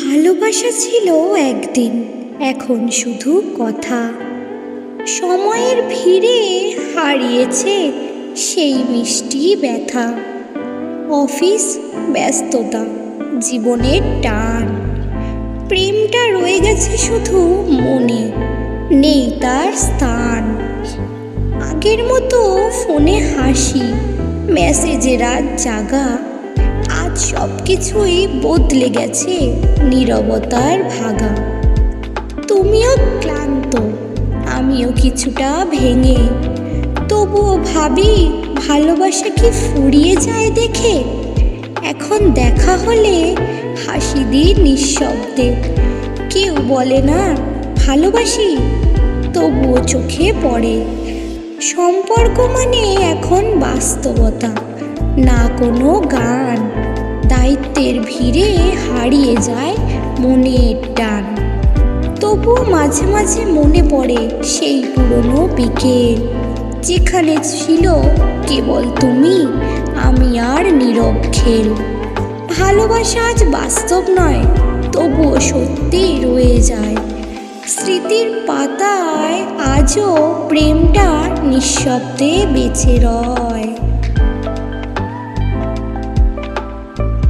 ভালোবাসা ছিল একদিন, এখন শুধু কথা। সময়ের ভিড়ে হারিয়েছে সেই মিষ্টি ব্যথা। অফিস ব্যস্ততা, জীবনের টান। প্রেমটা রয়ে গেছে শুধু মনে, নেই তার স্থান। আগের মতো ফোনে হাসি মেসেজে রাত জাগা। আজ সব কিছুই বদলে গেছে নীরবতার ভাগা। তুমিও ক্লান্ত, আমিও কিছুটা ভেঙে। তবুও ভাবি, ভালোবাসা কি ফুরিয়ে যায় দেখে? এখন দেখা হলে হাসি দিই নিঃশব্দে। কেউ বলে না, ভালোবাসি, তবুও চোখে পড়ে। সম্পর্ক মানে এখন বাস্তবতা, না কোনো গান। দায়িত্বের ভিড়ে হারিয়ে যায় মনের টান। তবুও মাঝে মাঝে মনে পড়ে সেই পুরনো বিকেল। যেখানে ছিল কেবল তুমি, আমি আর নীরব খেল। ভালোবাসা আজ বাস্তব নয়, তবুও সত্যি রয়ে যায়। স্মৃতির পাতায় আজও প্রেমটা নিঃশব্দে বেঁচে রয়।